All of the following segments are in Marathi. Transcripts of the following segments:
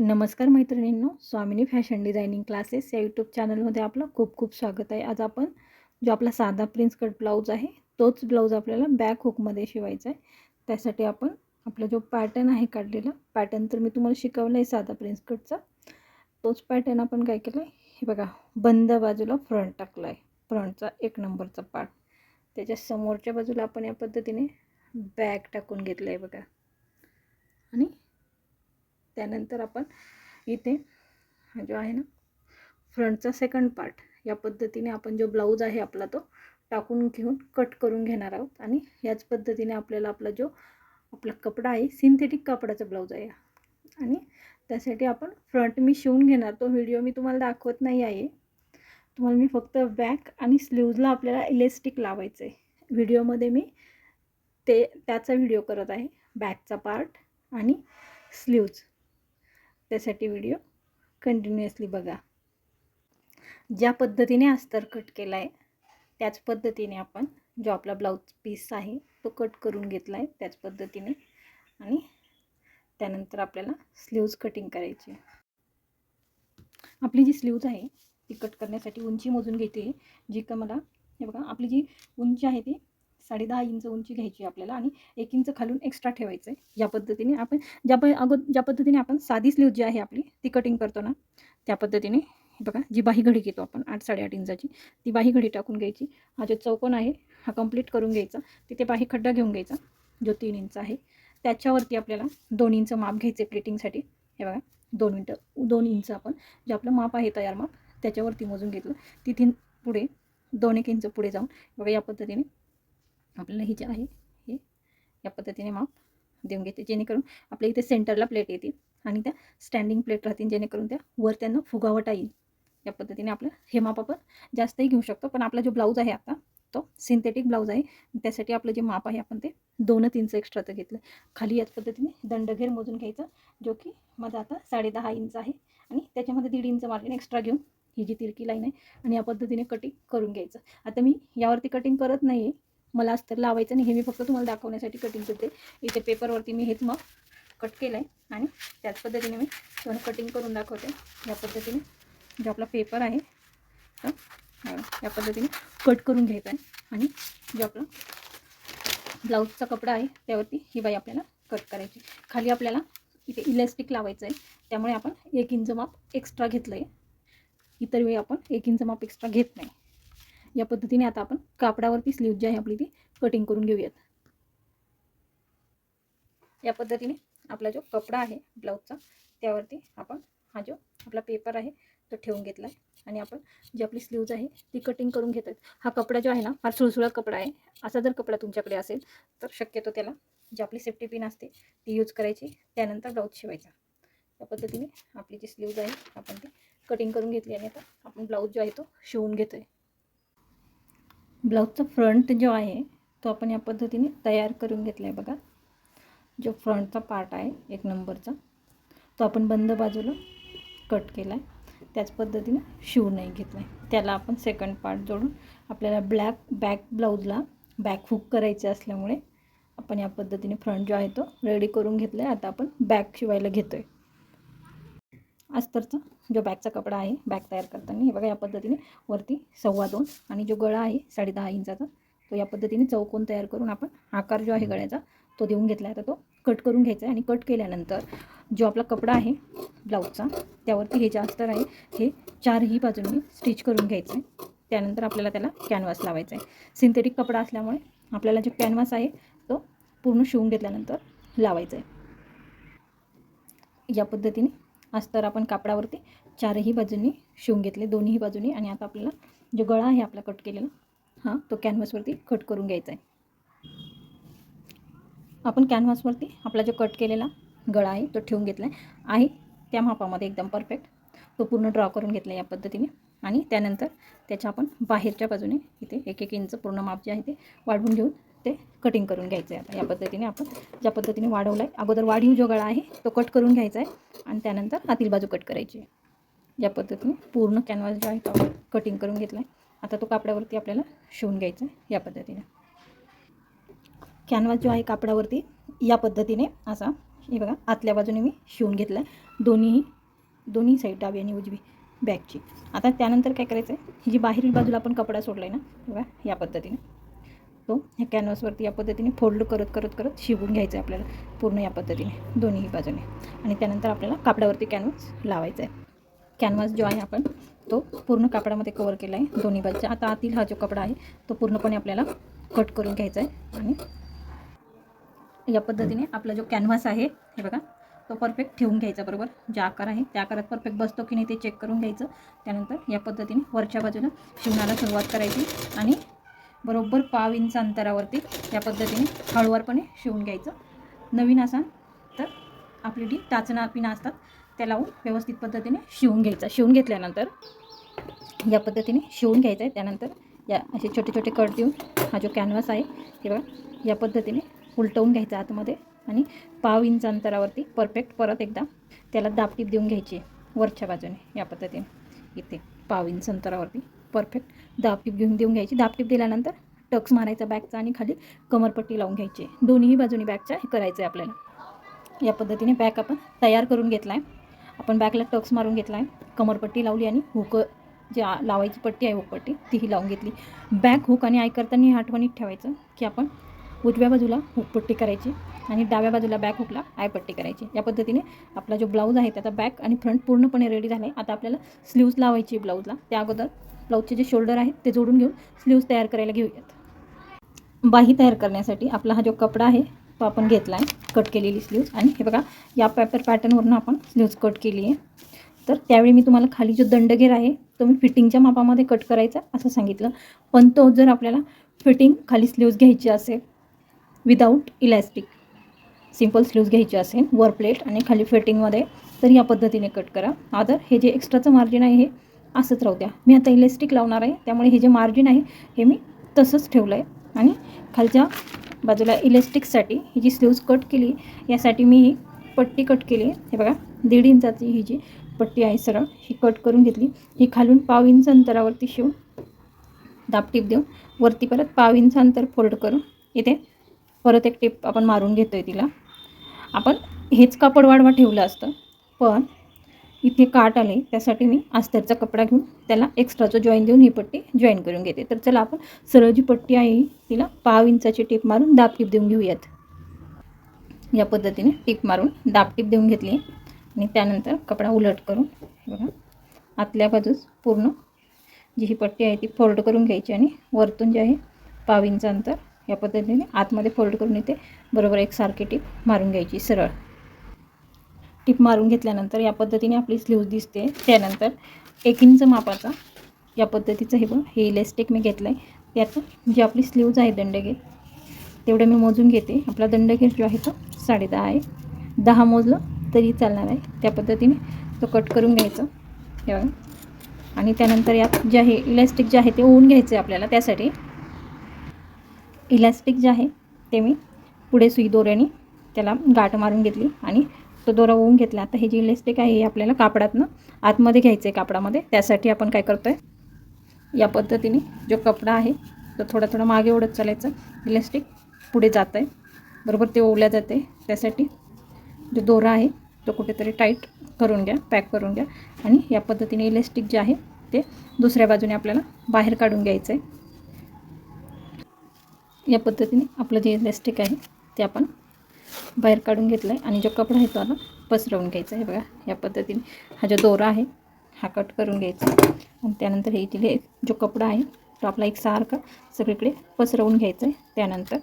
नमस्कार मैत्रिणींनो स्वामिनी फॅशन डिझायनिंग क्लासेस या यूट्यूब चॅनलमध्ये आपलं खूप खूप स्वागत आहे. आज आपण जो आपला साधा प्रिन्स कट ब्लाऊज आहे तोच ब्लाऊज आपल्याला बॅक हुकमध्ये शिवायचा आहे. त्यासाठी आपण आपला जो पॅटर्न आहे काढलेला पॅटर्न तर मी तुम्हाला शिकवलं आहे साधा प्रिन्स कटचा. तोच पॅटर्न आपण काय केलं आहे हे बघा बंद बाजूला फ्रंट टाकला आहे फ्रंटचा एक नंबरचा पार्ट त्याच्या समोरच्या बाजूला आपण या पद्धतीने बॅक टाकून घेतलं आहे बघा. आणि त्यानंतर आपण इथे हा जो आहे ना फ्रंटचा सेकंड पार्ट या पद्धतीने आपण जो ब्लाऊज आहे आपला तो टाकून घेऊन कट करून घेणार आहोत. आणि याच पद्धतीने आपल्याला आपला जो आपला कपडा आहे सिंथेटिक कापडाचा ब्लाऊज आहे. आणि त्यासाठी आपण फ्रंट मी शिवून घेणार. तो व्हिडिओ मी तुम्हाला दाखवत नाही आहे. तुम्हाला मी फक्त बॅक आणि स्लीव्जला आपल्याला इलेस्टिक लावायचं आहे व्हिडिओमध्ये मी ते त्याचा व्हिडिओ करत आहे. बॅकचा पार्ट आणि स्लीव्ज त्यासाठी व्हिडिओ कंटिन्युअसली बघा. ज्या पद्धतीने अस्तर कट केला आहे त्याच पद्धतीने आपण जो आपला ब्लाऊज पीस आहे तो कट करून घेतला आहे त्याच पद्धतीने आणि त्यानंतर आपल्याला स्लीव्ज कटिंग करायची. आपली जी स्लीव्ज आहे ती कट करण्यासाठी उंची मोजून घेते जी का मला हे बघा आपली जी उंची आहे ती साडे दहा इंच उंची घ्यायची आपल्याला आणि एक इंच खालून एक्स्ट्रा ठेवायचं आहे या पद्धतीने आपण ज्या प अगो ज्या पद्धतीने आपण साधी स्लीव जी आहे आपली ती कटिंग करतो ना त्या पद्धतीने बघा जी बाही घडी घेतो आपण आठ साडेआठ इंचाची ती बाही घडी टाकून घ्यायची. हा जो चौकोन आहे हा कंप्लीट करून घ्यायचा. तिथे बाही खड्डा घेऊन घ्यायचा जो तीन इंच आहे. त्याच्यावरती आपल्याला दोन इंच माप घ्यायचे प्लेटिंगसाठी हे बघा दोन मिनटं दोन इंच आपण जे आपलं माप आहे तयार माप त्याच्यावरती मोजून घेतलं. तिथे पुढे दोन एक इंच पुढे जाऊन बघा या पद्धतीने आपल्याला हे जे आहे हे या पद्धतीने माप देऊन घेते. जेणेकरून आपल्या इथे सेंटरला प्लेट येतील आणि त्या स्टँडिंग प्लेट राहतील. जेणेकरून त्या वर त्यांना फुगावटा येईल. या पद्धतीने आपलं हे माप आपण जास्तही घेऊ शकतो. पण आपला जो ब्लाऊज आहे आता तो सिंथेटिक ब्लाऊज आहे. त्यासाठी आपलं जे माप आहे आपण ते दोनच इंच तर घेतलं. खाली याच पद्धतीने दंडघेर मोजून घ्यायचा जो की माझा आता साडे दहा इंच आहे. आणि त्याच्यामध्ये दीड इंच मार्जिन एक्स्ट्रा घेऊन ही जी तिरकी लाईन आहे आणि या पद्धतीने कटिंग करून घ्यायचं. आता मी यावरती कटिंग करत नाही आहे मला अस्तर लावायचं नाही. हे मी फक्त तुम्हाला दाखवण्यासाठी कटिंग करते. इथे पेपरवरती मी हेच मग कट केलं आहे आणि त्याच पद्धतीने मी तुम्हाला कटिंग करून दाखवते. या पद्धतीने जो आपला पेपर आहे तर या पद्धतीने कट करून घ्यायचा आहे. आणि जो आपला ब्लाऊजचा कपडा आहे त्यावरती ही बाई आपल्याला कट करायची. खाली आपल्याला इथे इलॅस्टिक लावायचं आहे. त्यामुळे आपण एक इंच माप एक्स्ट्रा घेतलं आहे इतर वेळी आपण एक इंच माप एक्स्ट्रा घेत नाही. या पद्धतीने आता आपण कापडावरती स्लीव जी आहे आपली ती. कटिंग करून घेऊयात. या पद्धतीने आपला जो कपडा आहे ब्लाऊजचा त्यावरती आपण हा जो आपला पेपर आहे तो ठेवून घेतला आहे आणि आपण जी आपली स्लीव्ज आहे ती कटिंग करून घेत आहेत हा कपडा जो आहे ना फार सुळसुळा कपडा आहे. असा जर कपडा तुमच्याकडे असेल तर शक्यतो त्याला जी आपली सेफ्टी पिन असते ती यूज करायची. त्यानंतर ब्लाऊज शिवायचा. या पद्धतीने आपली जी स्लीव्ज आहे आपण ती कटिंग करून घेतली. आणि आता आपण ब्लाऊज जो आहे तो शिवून घेतो आहे ब्लाऊजचा फ्रंट जो आहे तो आपण या पद्धतीने तयार करून घेतला आहे बघा. जो फ्रंटचा पार्ट आहे एक नंबरचा तो आपण बंद बाजूला कट केला आहे त्याच पद्धतीने शिवूनही घेतला आहे त्याला आपण सेकंड पार्ट जोडून आपल्याला ब्लॅक बॅक ब्लाऊजला बॅक हुक करायचे असल्यामुळे आपण या पद्धतीने फ्रंट जो आहे तो रेडी करून घेतला आहे आता आपण बॅक शिवायला घेतो आहे अस्तरचा जो बॅगचा कपडा आहे बॅग तयार करताना हे बघा या पद्धतीने वरती सव्वा दोन आणि जो गळा आहे साडे दहा इंचाचा तो या पद्धतीने चौकोन तयार करून आपण आकार जो आहे गळ्याचा तो देऊन घेतला आहे. तर तो कट करून घ्यायचा आहे आणि कट केल्यानंतर जो आपला कपडा आहे ब्लाऊजचा त्यावरती हे जे अस्तर आहे हे चारही बाजूंनी स्टिच करून घ्यायचं आहे. त्यानंतर आपल्याला त्याला कॅनव्हास लावायचा आहे. सिंथेटिक कपडा असल्यामुळे आपल्याला जो कॅनव्हास आहे तो पूर्ण शिवून घेतल्यानंतर लावायचा आहे. या पद्धतीने अस्तर आपण कापडावरती चारही बाजूंनी शिवून घेतले दोन्ही बाजूंनी. आणि आता आपल्याला जो गळा आहे आपला कट केलेला हां तो कॅनव्हासवरती कट करून घ्यायचा आहे. आपण कॅनव्हासवरती आपला जो कट केलेला गळा आहे तो ठेवून घेतला आहे आहे त्या मापामध्ये एकदम परफेक्ट तो पूर्ण ड्रॉ करून घेतला या पद्धतीने. आणि त्यानंतर त्याच्या आपण बाहेरच्या बाजूने इथे एक एक इंच पूर्ण माप जे आहे ते वाढवून घेऊन ते कटिंग करून घ्यायचं आहे आता. या पद्धतीने आपण ज्या पद्धतीने वाढवला आहे अगोदर वाढीव जो गळा आहे तो कट करून घ्यायचा आहे आणि त्यानंतर आतील बाजू कट करायची आहे. या पद्धतीने पूर्ण कॅनव्हास जो आहे तो आपण कटिंग करून घेतला आहे आता तो कापडावरती आपल्याला शिवून घ्यायचा आहे या पद्धतीने. कॅनव्हास जो आहे कापडावरती या पद्धतीने असा हे बघा आतल्या बाजूने मी शिवून घेतला आहे दोन्हीही दोन्ही साईड डावी आणि उजवी बॅगची आता त्यानंतर काय करायचं आहे ही जी बाहेरील बाजूला आपण कपडा सोडला आहे ना बघा या पद्धतीने. तो ह्या कॅनव्हासवरती या पद्धतीने फोल्ड करत करत करत शिवून घ्यायचं आहे आपल्याला पूर्ण या पद्धतीने दोन्हीही बाजूने. आणि त्यानंतर आपल्याला कापडावरती कॅनव्हास लावायचा आहे कॅनव्हास जो आहे आपण तो पूर्ण कापडामध्ये कवर केला आहे दोन्ही बाजूच्या आता आतील हा जो कपडा आहे तो पूर्णपणे आपल्याला कट करून घ्यायचा आहे आणि या पद्धतीने आपला जो कॅनव्हास आहे हे बघा तो परफेक्ट ठेवून घ्यायचा बरोबर. ज्या आकार आहे त्या आकारात परफेक्ट बसतो की नाही ते चेक करून घ्यायचं. त्यानंतर या पद्धतीने वरच्या बाजूला शिवण्याला सुरुवात करायची. आणि बरोबर पाव इंच अंतरावरती या पद्धतीने हळूवारपणे शिवून घ्यायचं. नवीन असाल तर आपली जी टाचणा पिना असतात त्या लावून व्यवस्थित पद्धतीने शिवून घ्यायचा. शिवून घेतल्यानंतर या पद्धतीने शिवून घ्यायचं आहे. त्यानंतर या असे छोटे छोटे कट देऊन हा जो कॅनव्हास आहे किंवा बघा या पद्धतीने उलटवून घ्यायचा आतमध्ये आणि पाव इंच अंतरावरती परफेक्ट परत एकदा त्याला दापटीप देऊन घ्यायची वरच्या बाजूने या पद्धतीने इथे पाव इंच अंतरावरती परफेक्ट दापटीप घेऊन देऊन घ्यायची. दापटीप दिल्यानंतर टक्स मारायचा बॅगचा आणि खाली कमरपट्टी लावून घ्यायची. दोन्ही बाजूनी बॅगच्या हे करायचं आहे आपल्याला. या पद्धतीने बॅग आपण तयार करून घेतला आहे आपण बॅगला टक्स मारून घेतला आहे कमरपट्टी लावली आणि हुक जी लावायची पट्टी आहे हुकपट्टी तीही लावून घेतली. बॅग हुक आणि आय करताना हे आठवणीत ठेवायचं की आपण उजव्या बाजूला हुकपट्टी करायची आणि डाव्या बाजूला बॅक हुकला आयपट्टी करायची. या पद्धतीने आपला जो ब्लाऊज आहे त्याचा बॅक आणि फ्रंट पूर्णपणे रेडी झाला आहे आता आपल्याला स्लीव्ज लावायची ब्लाऊजला. त्या अगोदर ब्लाऊजचे जे शोल्डर आहेत ते जोडून घेऊन स्लीव्ज तयार करायला घेऊयात. बाही तयार करण्यासाठी आपला हा जो कपडा आहे तो आपण घेतला आहे कट केलेली स्लीव्ज आणि हे बघा या पेपर पॅटर्नवरून आपण स्लीव्ज कट केली आहे. तर त्यावेळी मी तुम्हाला खाली जो दंडगेर आहे तो मी फिटिंगच्या मापामध्ये कट करायचा असं सांगितलं. पण तो जर आपल्याला फिटिंग खाली स्लीव्ज घ्यायची असेल विदाऊट इलॅस्टिक सिंपल स्लीव्ज घ्यायची असेल वर प्लेट आणि खाली फिटिंगमध्ये तर या पद्धतीने कट करा. आदर हे जे एक्स्ट्राचं मार्जिन आहे हे असंच राहू द्या. मी आता इलेस्टिक लावणार आहे. त्यामुळे हे जे मार्जिन आहे हे मी तसंच ठेवलं आहे. आणि खालच्या बाजूला इलेस्टिकसाठी ही जी स्लीव्ज कट केली यासाठी मी ही पट्टी कट केली आहे. हे बघा दीड इंचाची ही जी पट्टी आहे सरळ ही कट करून घेतली. ही खालून पाव इंच अंतरावरती शिवून दापटीप देऊन. वरती परत पाव इंच अंतर फोल्ड करून इथे परत एक टिप आपण मारून घेतो आहे तिला. आपण हेच कापड वाढवा ठेवलं असतं पण इथे काट आले त्यासाठी मी अस्तरचा कपडा घेऊन त्याला एक्स्ट्राचं जॉईन देऊन ही पट्टी जॉईन करून घेते. तर चला आपण सरळ जी पट्टी आहे तिला पाव इंचाची टीप मारून दाब टीप देऊन घेऊयात. या पद्धतीने टीप मारून दाब टीप देऊन घेतली आणि त्यानंतर कपडा उलट करून बघा आतल्या बाजूस पूर्ण जी ही पट्टी आहे ती फोल्ड करून घ्यायची आणि वरतून जे आहे पाव इंच अंतर या पद्धतीने आतमध्ये फोल्ड करून येते बरोबर एकसारखी टीप मारून घ्यायची सरळ. टिप मारून घेतल्यानंतर या पद्धतीने आपली स्लीव्ज दिसते. त्यानंतर एक इंच मापाचा या पद्धतीचं हे बघ हे इलेस्टिक मी घेतलं आहे त्यात जी आपली स्लीव्ज आहे दंडगेर तेवढं मी मोजून घेते. आपला दंडगेर जो आहे तो साडेदहा आहे. दहा मोजलं तरी चालणार आहे. त्या पद्धतीने तो कट करून घ्यायचा. हे बघा. आणि त्यानंतर यात जे आहे इलॅस्टिक जे आहे ते ओवून घ्यायचं आहे आपल्याला त्यासाठी. इलॅस्टिक जे आहे ते मी पुढे सुई दोऱ्याने त्याला गाठ मारून घेतली आणि तो दोरा ओवून घेतला. आता हे जी इलेस्टिक आहे हे आपल्याला कापडातनं आतमध्ये घ्यायचं आहे कापडामध्ये. त्यासाठी आपण काय करतो आहे या पद्धतीने जो कपडा आहे तो थोडा थोडा मागे ओढत चालायचं. इलेस्टिक पुढे जात आहे बरोबर ते ओवल्या जाते त्यासाठी जो दोरा आहे तो कुठेतरी टाईट करून घ्या पॅक करून घ्या. आणि या पद्धतीने इलेस्टिक जे आहे ते दुसऱ्या बाजूने आपल्याला बाहेर काढून घ्यायचं आहे या पद्धतीने आपलं जे इलेस्टिक आहे ते आपण बाहेर काढून घेतलं आहे आणि जो कपडा आहे तो आता पसरवून घ्यायचा आहे. बघा या पद्धतीने हा जो दोरा आहे हा कट करून घ्यायचा. आणि त्यानंतर हे जे जो कपडा आहे तो आपला एक सारखा सगळीकडे पसरवून घ्यायचा आहे. त्यानंतर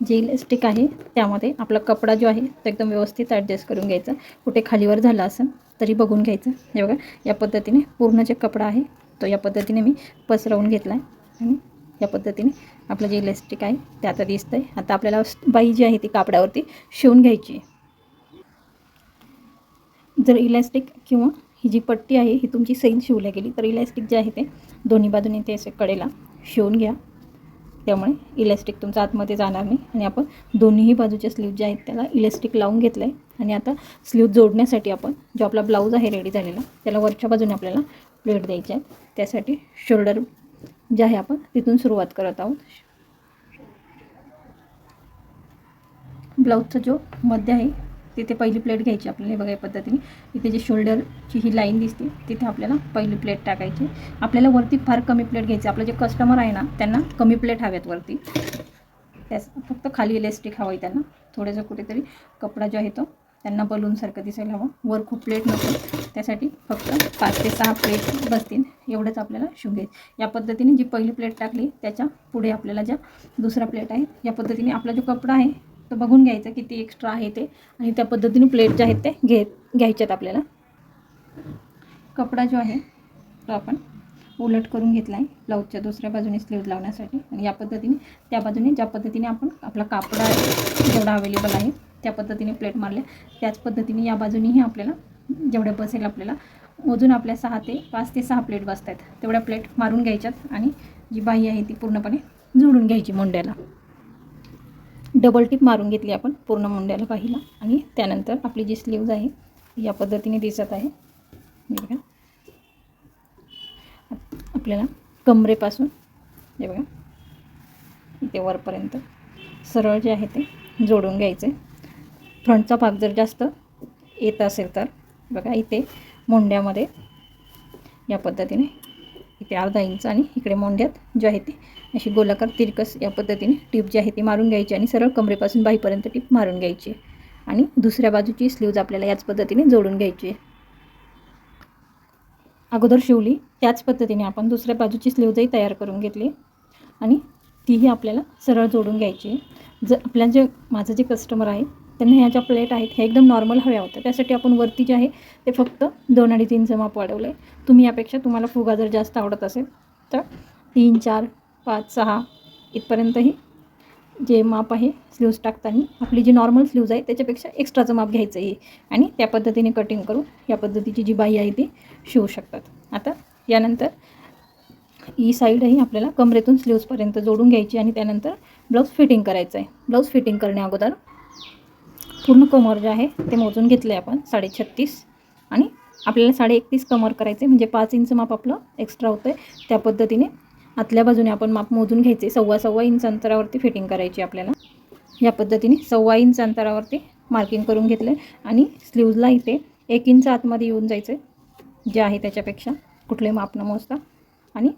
जे इलेस्टिक आहे त्यामध्ये आपला कपडा जो आहे तो एकदम व्यवस्थित ॲडजस्ट करून घ्यायचा. कुठे खालीवर झाला असेल तरी बघून घ्यायचं. हे बघा या पद्धतीने पूर्ण जे कपडा आहे तो या पद्धतीने मी पसरवून घेतला आहे आणि या पद्धतीने आपलं जे इलेस्टिक आहे ते आता दिसतं आहे आता आपल्याला बाई जी आहे ती कापडावरती शिवून घ्यायची आहे. जर इलॅस्टिक किंवा ही जी पट्टी आहे ही तुमची सैल शिवल्या गेली तर इलॅस्टिक जे आहे ते दोन्ही बाजूने ते असे कडेला शिवून घ्या. त्यामुळे इलॅस्टिक तुमचा आतमध्ये जाणार नाही आणि आपण दोन्हीही बाजूच्या स्लीव ज्या आहेत त्याला इलॅस्टिक लावून घेतलं आहे आणि आता स्लीव जोडण्यासाठी आपण जो आपला ब्लाऊज आहे रेडी झालेला त्याला वरच्या बाजूने आपल्याला प्लेट द्यायची आहे त्यासाठी शोल्डर जे आहे आपण तिथून सुरुवात करत आहोत. ब्लाऊजचा जो मध्य आहे तिथे पहिली प्लेट घ्यायची आपल्याला हे बघा या पद्धतीने. इथे जे शोल्डरची ही लाईन दिसते तिथे आपल्याला पहिली प्लेट टाकायची. आपल्याला वरती फार कमी प्लेट घ्यायची. आपलं जे कस्टमर आहे ना त्यांना कमी प्लेट हव्यात वरती. त्यास फक्त खाली इलेस्टिक हवं आहे त्यांना. थोडंसं कुठेतरी कपडा जो आहे तो त्यांना बलूनसारखं दिसायला हवं. वर खूप प्लेट नको त्यासाठी फक्त पाच ते सहा प्लेट बसतील. एवढंच आपल्याला शुभ या पद्धतीने जी पहिली प्लेट टाकली त्याच्या पुढे आपल्याला ज्या दुसरा प्लेट आहे या पद्धतीने आपला जो कपडा आहे तो बघून घ्यायचा किती एक्स्ट्रा आहे ते. आणि त्या पद्धतीने प्लेट जे आहेत ते घे घ्यायच्यात आपल्याला. कपडा जो आहे तो आपण उलट करून घेतला आहे ब्लाऊजच्या दुसऱ्या बाजूने स्लीव लावण्यासाठी. आणि या पद्धतीने त्या बाजूने ज्या पद्धतीने आपण आपला कापडा जेवढा अवेलेबल आहे. त्या पद्धतीने प्लेट मारल्या. त्याच पद्धतीने या बाजूनेही आपल्याला जेवढ्या बसेल आपल्याला मोजून आपल्या सहा ते पाच ते सहा प्लेट बसत आहेत तेवढ्या प्लेट मारून घ्यायच्यात आणि जी बाई आहे ती पूर्णपणे जोडून घ्यायची मुंड्याला. डबल टिप मारून घेतली आपण पूर्ण मुंड्याला बाहीला आणि त्यानंतर आपली जी स्लीव्ज आहे या पद्धतीने दिसत आहे. बघा. आपल्याला कमरेपासून हे बघा. इथे वरपर्यंत सरळ जे आहे ते जोडून घ्यायचं. आहे फ्रंटचा भाग जर जास्त येत असेल तर बघा इथे मोंड्यामध्ये या पद्धतीने इथे अर्धा इंच आणि इकडे मोंड्यात जे आहे ते अशी गोलाकार तिरकस या पद्धतीने टीप जी आहे ती मारून घ्यायची आणि सरळ कमरेपासून बाईपर्यंत टीप मारून घ्यायची. आणि दुसऱ्या बाजूची स्लीव्ज आपल्याला याच पद्धतीने जोडून घ्यायची. अगोदर शिवली त्याच पद्धतीने आपण दुसऱ्या बाजूची स्लीवजही तयार करून घेतली आणि तीही आपल्याला सरळ जोडून घ्यायची. आहे जर आपल्या जे माझं जे कस्टमर आहे त्यांना ह्या ज्या प्लेट आहेत ह्या एकदम नॉर्मल हव्या होत्या. त्यासाठी आपण वरती जे आहे ते फक्त दोन अडीच इंच माप वाढवलं आहे तुम्ही यापेक्षा तुम्हाला फुगा जर जास्त आवडत असेल तर तीन चार पाच सहा इथपर्यंतही जे माप आहे स्लीव्ज टाकताना आपली जी नॉर्मल स्लीव्ज आहे त्याच्यापेक्षा एक्स्ट्राचं माप घ्यायचं आहे आणि त्या पद्धतीने कटिंग करून या पद्धतीची जी बाई आहे ती शिवू शकतात. आता यानंतर ही साईडही आपल्याला कमरेतून स्लीव्जपर्यंत जोडून घ्यायची आणि त्यानंतर ब्लाऊज फिटिंग करायचं आहे ब्लाऊज फिटिंग करण्या अगोदर पूर्ण कमर जे आहे ते मोजून घेतलं आहे आपण साडे छत्तीस. आणि आपल्याला साडे एकतीस कमर करायचे म्हणजे पाच इंच माप आपलं एक्स्ट्रा होतं आहे त्या पद्धतीने आतल्या बाजूने आपण माप मोजून घ्यायचे सव्वा सव्वा इंच अंतरावरती फिटिंग करायची आपल्याला. या पद्धतीने सव्वा इंच अंतरावरती मार्किंग करून घेतलं आणि स्लीव्जला इथे एक इंच आतमध्ये येऊन जायचं जे आहे त्याच्यापेक्षा कुठले माप न मोजता. आणि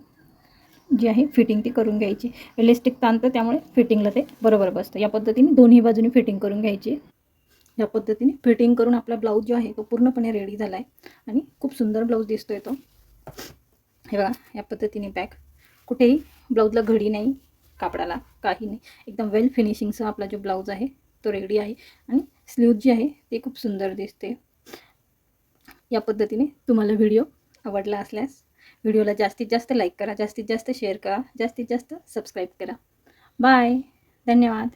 जी आहे फिटिंग ती करून घ्यायची. इलेस्टिक ताणतं त्यामुळे फिटिंगला ते बरोबर बसतं. या पद्धतीने दोन्ही बाजूने फिटिंग करून घ्यायची. या पद्धतीने फिटिंग करून आपला ब्लाऊज जो आहे तो पूर्णपणे रेडी झाला आहे आणि खूप सुंदर ब्लाऊज दिसतो आहे तो. हे बघा या पद्धतीने बॅग. कुठेही ब्लाऊजला घडी नाही कापडाला काही नाही. एकदम वेल फिनिशिंगचा आपला जो ब्लाऊज आहे तो रेडी आहे. आणि स्लीव जी आहे ते खूप सुंदर दिसते. या पद्धतीने तुम्हाला व्हिडिओ आवडला असल्यास व्हिडिओला जास्तीत जास्त लाईक करा जास्तीत जास्त शेअर करा जास्तीत जास्त सबस्क्राईब करा. बाय धन्यवाद.